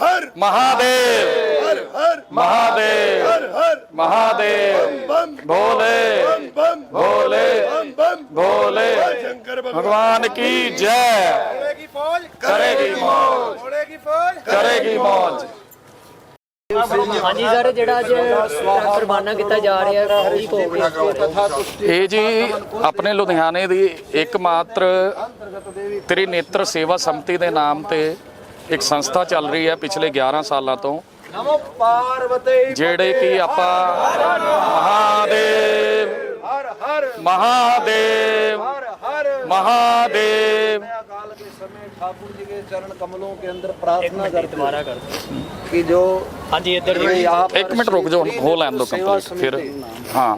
ਹਰ ਮਹਾਦੇਵ। ਹਰ ਹਰ ਮਹਾਦੇਵ। ਹਰ ਹਰ ਮਹਾਦੇਵ। ਬੰਮ ਭੋਲੇ। ਬੰਮ ਬੰਮ ਭੋਲੇ। ਬੰਮ ਬੰਮ ਭੋਲੇ। ਸ਼ੰਕਰ ਭਗਵਾਨ ਕੀ ਜੈ। ਹੋਏਗੀ ਫੌਜ। ਕਰੇਗੀ ਮੌਜ। ਹੋਏਗੀ ਫੌਜ। ਕਰੇਗੀ ਮੌਜ। ਹਾਂਜੀ ਸਰ ਜਿਹੜਾ ਅੱਜ ਕੁਰਬਾਨਾ ਕੀਤਾ ਜਾ ਰਿਹਾ ਠੀਕ ਹੋ। ਗਿਆ ਇਹ ਜੀ ਆਪਣੇ ਲੁਧਿਆਣੇ ਦੀ ਇੱਕਮਾਤਰ ਤ੍ਰਿਨੇਤਰ ਸੇਵਾ ਸੰਮਤੀ ਦੇ ਨਾਮ ਤੇ ਇੱਕ ਸੰਸਥਾ ਚੱਲ ਰਹੀ ਹੈ ਪਿਛਲੇ 11 ਸਾਲਾਂ ਤੋਂ ਨਮੋ ਪਾਰਵਤੀ ਜਿਹੜੇ ਕਿ ਆਪਾਂ ਮਹਾਦੇਵ ਹਰ ਹਰ ਮਹਾਦੇਵ ਹਰ ਹਰ ਮਹਾਦੇਵ काल के समय ठाकुर जी के चरण कमलों के अंदर प्रार्थना करते दोबारा करते कि जो हाँ जी इधर एक मिनट रुक जाओ हो लैन दो कंप्लीट फिर हाँ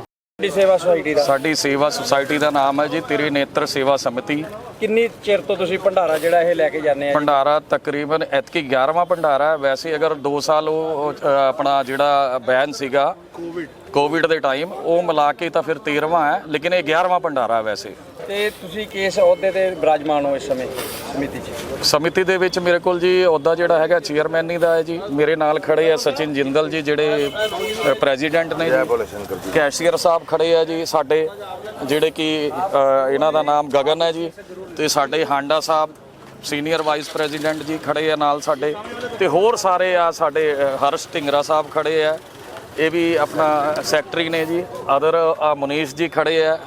ਸਾਡੀ ਸੇਵਾ ਸੁਸਾਇਟੀ ਦਾ? ਸਾਡੀ ਸੇਵਾ ਸੁਸਾਇਟੀ ਦਾ ਨਾਮ ਹੈ ਜੀ ਤ੍ਰਿਨੇਤਰ ਸੇਵਾ ਸਮਿਤੀ। ਕਿੰਨੀ ਚਿਰ ਤੋਂ ਤੁਸੀਂ ਭੰਡਾਰਾ ਜਿਹੜਾ ਇਹ ਲੈ ਕੇ ਜਾਂਦੇ ਆ ਭੰਡਾਰਾ ਤਕਰੀਬਨ ਐਤਕੀ 11ਵਾਂ ਭੰਡਾਰਾ ਹੈ। ਵੈਸੇ ਅਗਰ 2 ਸਾਲ ਉਹ ਅ, ਆਪਣਾ ਜਿਹੜਾ ਬੈਨ ਸੀਗਾ ਕੋਵਿਡ ਕੋਵਿਡ ਦੇ ਟਾਈਮ ਉਹ ਮਿਲਾ ਕੇ ਤਾਂ ਫਿਰ 13ਵਾਂ ਹੈ ਲੇਕਿਨ ਇਹ 11ਵਾਂ ਭੰਡਾਰਾ ਹੈ ਵੈਸੇ। ਤੇ ਤੁਸੀਂ ਕਿਸ ਅਹੁਦੇ ਤੇ ਬਿਰਾਜਮਾਨ ਹੋ ਇਸ ਸਮੇਂ ਸਮਿਤੀ 'ਚ? ਸਮਿਤੀ ਦੇ ਵਿੱਚ ਮੇਰੇ ਕੋਲ ਜੀ ਅਹੁਦਾ ਜਿਹੜਾ ਹੈਗਾ ਚੇਅਰਮੈਨੀ ਦਾ ਹੈ ਜੀ। ਮੇਰੇ ਨਾਲ ਖੜੇ ਆ ਸਚਿਨ ਜਿੰਦਲ ਜੀ ਜਿਹੜੇ ਪ੍ਰੈਜ਼ੀਡੈਂਟ ਨੇ ਜੀ। ਕੈਸ਼ੀਅਰ ਸਾਹਿਬ ਖੜੇ ਆ ਜੀ ਸਾਡੇ ਜਿਹੜੇ ਕਿ ਇਹਨਾਂ ਦਾ ਨਾਮ ਗਗਨ ਹੈ ਜੀ। ਤੇ ਸਾਡੇ ਹਾਂਡਾ ਸਾਹਿਬ ਸੀਨੀਅਰ ਵਾਈਸ ਪ੍ਰੈਜ਼ੀਡੈਂਟ ਜੀ ਖੜੇ ਆ ਨਾਲ ਸਾਡੇ। ਤੇ ਹੋਰ ਸਾਰੇ ਆ ਸਾਡੇ ਹਰਸ਼ ਢਿੰਗਰਾ ਸਾਹਿਬ ਖੜੇ ਆ। ਇਹ ਵੀ ਆਪਣਾ ਸੈਕਟਰੀ ਨੇ ਜੀ। ਅਦਰ ਮੁਨੀਸ਼ ਜੀ ਖੜੇ ਆ।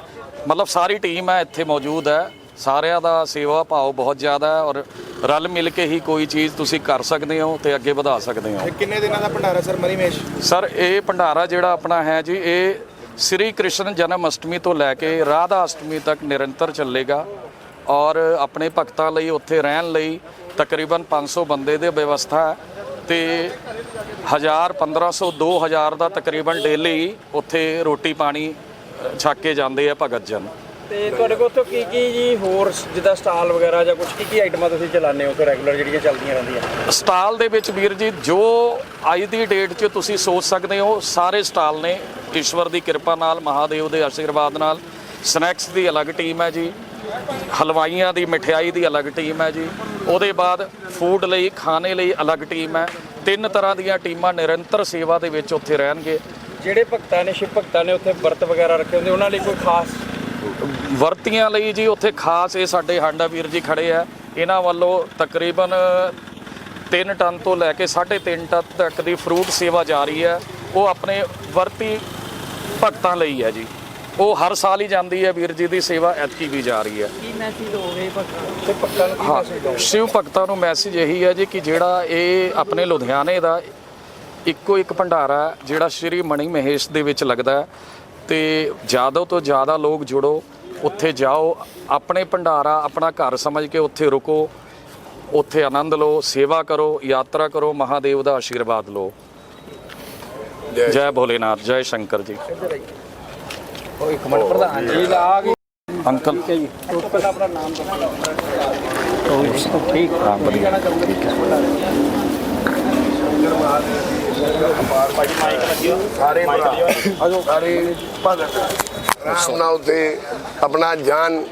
ਮਤਲਬ ਸਾਰੀ ਟੀਮ ਹੈ ਇੱਥੇ ਮੌਜੂਦ ਹੈ। ਸਾਰਿਆਂ ਦਾ ਸੇਵਾ ਭਾਵ ਬਹੁਤ ਜ਼ਿਆਦਾ ਹੈ ਔਰ ਰਲ ਮਿਲ ਕੇ ਹੀ ਕੋਈ ਚੀਜ਼ ਤੁਸੀਂ ਕਰ ਸਕਦੇ ਹੋ ਤੇ ਅੱਗੇ ਵਧਾ ਸਕਦੇ ਹੋ। ਕਿੰਨੇ ਦਿਨਾਂ ਦਾ ਭੰਡਾਰਾ ਸਰ ਮਰੀਮੇਸ਼ ਸਰ ਇਹ ਭੰਡਾਰਾ ਜਿਹੜਾ ਆਪਣਾ ਹੈ ਜੀ ਇਹ ਸ੍ਰੀ ਕ੍ਰਿਸ਼ਨ ਜਨਮ ਅਸ਼ਟਮੀ ਤੋਂ ਲੈ ਕੇ ਰਾਧਾ ਅਸ਼ਟਮੀ ਤੱਕ ਨਿਰੰਤਰ ਚੱਲੇਗਾ ਔਰ ਆਪਣੇ ਭਗਤਾਂ ਲਈ ਉੱਥੇ ਰਹਿਣ ਲਈ ਤਕਰੀਬਨ 500 ਬੰਦੇ ਦੀ ਵਿਵਸਥਾ ਹੈ ਤੇ 1000 1500 2000 ਦਾ ਤਕਰੀਬਨ ਡੇਲੀ ਉੱਥੇ ਰੋਟੀ ਪਾਣੀ ਛਕ ਕੇ ਜਾਂਦੇ ਆ ਭਗਤ ਜਨ। ਤੇ ਤੁਹਾਡੇ ਕੋਲ ਉੱਥੋਂ ਕੀ ਕੀ ਜੀ ਹੋਰ ਜਿੱਦਾਂ ਸਟਾਲ ਵਗੈਰਾ ਜਾਂ ਕੁਝ ਕੀ ਕੀ ਆਈਟਮਾਂ ਤੁਸੀਂ ਚਲਾਉਂਦੇ ਹੋ ਤੇ ਰੈਗੂਲਰ ਜਿਹੜੀਆਂ ਚੱਲਦੀਆਂ ਰਹਿੰਦੀਆਂ? ਸਟਾਲ ਦੇ ਵਿੱਚ ਵੀਰ ਜੀ ਜੋ ਅੱਜ ਦੀ ਡੇਟ 'ਚ ਤੁਸੀਂ ਸੋਚ ਸਕਦੇ ਹੋ ਸਾਰੇ ਸਟਾਲ ਨੇ। ਈਸ਼ਵਰ ਦੀ ਕਿਰਪਾ ਨਾਲ ਮਹਾਦੇਵ ਦੇ ਆਸ਼ੀਰਵਾਦ ਨਾਲ। ਸਨੈਕਸ ਦੀ ਅਲੱਗ ਟੀਮ ਹੈ ਜੀ। ਹਲਵਾਈਆਂ ਦੀ ਮਠਿਆਈ ਦੀ ਅਲੱਗ ਟੀਮ ਹੈ ਜੀ। ਉਹਦੇ ਬਾਅਦ ਫੂਡ ਲਈ ਖਾਣੇ ਲਈ ਅਲੱਗ ਟੀਮ ਹੈ। ਤਿੰਨ ਤਰ੍ਹਾਂ ਦੀਆਂ ਟੀਮਾਂ ਨਿਰੰਤਰ ਸੇਵਾ ਦੇ ਵਿੱਚ ਉੱਥੇ ਰਹਿਣਗੇ। ਜਿਹੜੇ ਭਗਤਾਂ ਨੇ ਸ਼ਿਵ ਭਗਤਾਂ ਨੇ ਉੱਥੇ ਵਰਤ ਵਗੈਰਾ ਰੱਖੇ ਹੁੰਦੇ ਉਹਨਾਂ ਲਈ ਕੋਈ ਖਾਸ? ਵਰਤੀਆਂ ਲਈ ਜੀ ਉੱਥੇ ਖਾਸ ਇਹ ਸਾਡੇ ਹਾਂਡਾ ਵੀਰ ਜੀ ਖੜੇ ਆ। ਇਹਨਾਂ ਵੱਲੋਂ ਤਕਰੀਬਨ 3 ਟਨ ਤੋਂ ਲੈ ਕੇ 3.5 ਟਨ ਤੱਕ ਦੀ ਫਰੂਟ ਸੇਵਾ ਜਾਰੀ ਹੈ। ਉਹ ਆਪਣੇ ਵਰਤੀ ਭਗਤਾਂ ਲਈ ਹੈ ਜੀ। ਉਹ ਹਰ ਸਾਲ ਹੀ ਜਾਂਦੀ ਹੈ ਵੀਰ ਜੀ ਦੀ ਸੇਵਾ ਐਤਕੀ ਵੀ ਜਾ ਰਹੀ ਹੈ। ਕੀ ਮੈਸੇਜ ਹੋਵੇ ਭਗਤਾਂ ਨੂੰ? ਕੀ ਹਾਂ ਮੈਸੇਜ ਦਿਓ ਸ਼ਿਵ ਭਗਤਾਂ ਨੂੰ ਮੈਸੇਜ ਇਹੀ ਹੈ ਜੀ ਕਿ ਜਿਹੜਾ ਇਹ ਆਪਣੇ ਲੁਧਿਆਣੇ ਦਾ ਇੱਕੋ ਇੱਕ ਭੰਡਾਰਾ ਹੈ, ਜਿਹੜਾ ਸ਼੍ਰੀ ਮਣੀ ਮਹੇਸ਼ ਦੇ ਵਿੱਚ ਲੱਗਦਾ ਹੈ। ਤੇ ਜ਼ਿਆਦਾ ਤੋਂ ਜ਼ਿਆਦਾ ਲੋਕ ਜੁੜੋ ਉੱਥੇ ਜਾਓ ਆਪਣੇ ਭੰਡਾਰਾ ਆਪਣਾ ਘਰ ਸਮਝ ਕੇ ਉੱਥੇ ਰੁਕੋ ਉੱਥੇ ਆਨੰਦ ਲਓ ਸੇਵਾ ਕਰੋ ਯਾਤਰਾ ਕਰੋ ਮਹਾਦੇਵ ਦਾ ਆਸ਼ੀਰਵਾਦ ਲਓ। ਜੈ ਭੋਲੇਨਾਥ ਜੈ ਸ਼ੰਕਰ ਜੀ। ਉਹ ਇੱਕ ਮਿੰਟ ਪ੍ਰਧਾਨ ਜੀ। ਲਾ ਗਏ। ਅੰਕਲ। ਜੀ। ਉਸ ਤੋਂ ਪਹਿਲਾਂ ਆਪਣਾ ਨਾਮ ਦੱਸੋ। ਠੀਕ ਹਾਂ ਵਧੀਆ। ਸਾਰੇ ਭਰਾ। ਸਾਰੇ ਭਗਤ। ਰਾਮ ਨਾਲ ਤੇ ਆਪਣਾ ਜਾਨ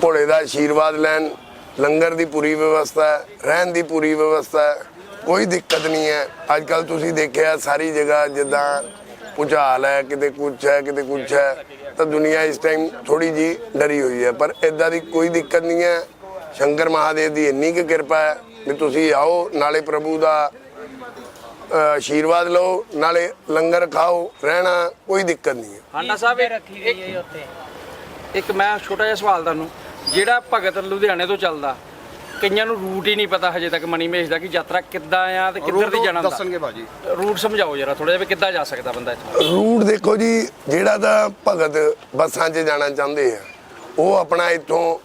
ਭੋਲੇ ਦਾ ਆਸ਼ੀਰਵਾਦ ਲੈਣ। ਲੰਗਰ ਦੀ ਪੂਰੀ ਵਿਵਸਥਾ ਹੈ, ਰਹਿਣ ਦੀ ਪੂਰੀ ਵਿਵਸਥਾ ਹੈ। ਕੋਈ ਦਿੱਕਤ ਨਹੀਂ ਹੈ। ਅੱਜ ਕੱਲ ਤੁਸੀਂ ਦੇਖਿਆ ਸਾਰੀ ਜਗ੍ਹਾ ਜਿੱਦਾਂ ਭੁਚਾਲ ਹੈ, ਕਿਤੇ ਕੁਛ ਹੈ, ਕਿਤੇ ਕੁਛ ਹੈ, ਤਾਂ ਦੁਨੀਆ ਇਸ ਟਾਈਮ ਥੋੜੀ ਜੀ ਡਰੀ ਹੋਈ ਹੈ। ਪਰ ਇਦਾਂ ਦੀ ਕੋਈ ਦਿੱਕਤ ਨਹੀਂ ਹੈ। ਸ਼ੰਕਰ ਮਹਾਦੇਵ ਦੀ ਇੰਨੀ ਕੁ ਕਿਰਪਾ ਹੈ ਵੀ ਤੁਸੀਂ ਆਓ, ਨਾਲੇ ਪ੍ਰਭੂ ਦਾ ਆਸ਼ੀਰਵਾਦ ਲਓ ਨਾਲੇ ਲੰਗਰ ਖਾਓ ਰਹਿਣਾ ਕੋਈ ਦਿੱਕਤ ਨਹੀਂ ਹੈ। ਹਾਂਡਾ ਸਾਹਿਬ ਰੱਖੀ ਗਈ ਹੈ ਉੱਥੇ। ਇੱਕ ਮੈਂ ਛੋਟਾ ਜਿਹਾ ਸਵਾਲ ਤੁਹਾਨੂੰ। ਜਿਹੜਾ ਭਗਤ ਲੁਧਿਆਣੇ ਤੋਂ ਚੱਲਦਾ ਕਈਆਂ ਨੂੰ ਰੂਟ ਹੀ ਨਹੀਂ ਪਤਾ ਹਜੇ ਤੱਕ ਮਣੀ ਮਹੇਸ਼ ਦਾ ਕਿ ਯਾਤਰਾ ਕਿੱਦਾਂ ਆ ਤੇ ਕਿੱਧਰ ਦੀ ਜਾਣਾ ਦੱਸਣਗੇ ਬਾਜੀ ਰੂਟ ਸਮਝਾਓ ਜਰਾ ਥੋੜਾ ਜਿਹਾ ਵੀ ਕਿੱਦਾਂ ਜਾ ਸਕਦਾ ਬੰਦਾ ਇੱਥੋਂ? ਰੂਟ ਦੇਖੋ ਜੀ ਜਿਹੜਾ ਤਾਂ ਭਗਤ ਬੱਸਾਂ 'ਚ ਜਾਣਾ ਚਾਹੁੰਦੇ ਆ ਉਹ ਆਪਣਾ ਇੱਥੋਂ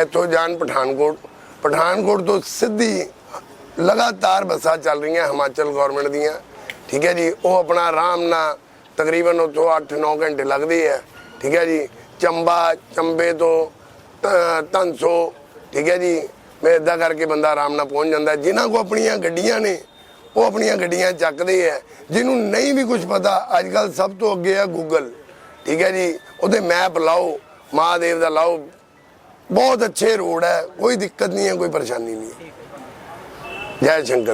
ਇੱਥੋਂ ਜਾਣ ਪਠਾਨਕੋਟ। ਪਠਾਨਕੋਟ ਤੋਂ ਸਿੱਧੀ ਲਗਾਤਾਰ ਬੱਸਾਂ ਚੱਲ ਰਹੀਆਂ ਹਿਮਾਚਲ ਗਵਰਨਮੈਂਟ ਦੀਆਂ। ਠੀਕ ਹੈ ਜੀ, ਉਹ ਆਪਣਾ ਆਰਾਮ ਨਾਲ ਤਕਰੀਬਨ ਉੱਥੋਂ 8-9 ਘੰਟੇ ਲੱਗਦੇ ਆ। ਠੀਕ ਹੈ ਜੀ, ਚੰਬਾ, ਚੰਬੇ ਤੋਂ ਤ- ਠੀਕ ਹੈ ਜੀ, ਮੈਂ ਇਦਾਂ ਕਰਕੇ ਬੰਦਾ ਆਰਾਮ ਨਾਲ ਪਹੁੰਚ ਜਾਂਦਾ। ਜਿਨ੍ਹਾਂ ਕੋ ਆਪਣੀਆਂ ਗੱਡੀਆਂ ਨੇ, ਉਹ ਆਪਣੀਆਂ ਗੱਡੀਆਂ ਚੱਕਦੇ ਆ। ਜਿਹਨੂੰ ਨਹੀਂ ਵੀ ਕੁਝ ਪਤਾ ਅੱਜ ਕੱਲ ਸਭ ਤੋਂ ਅੱਗੇ ਆ ਗੂਗਲ ਠੀਕ ਹੈ ਜੀ, ਉਹਦੇ ਮੈਪ ਲਾਓ, ਮਹਾਦੇਵ ਦਾ ਲਾਓ। ਬਹੁਤ ਅੱਛੇ ਰੋਡ ਹੈ ਕੋਈ ਦਿੱਕਤ ਨਹੀਂ ਹੈ, ਕੋਈ ਪਰੇਸ਼ਾਨੀ ਨਹੀਂ ਹੈ। ਜੈ ਸ਼ੰਕਰ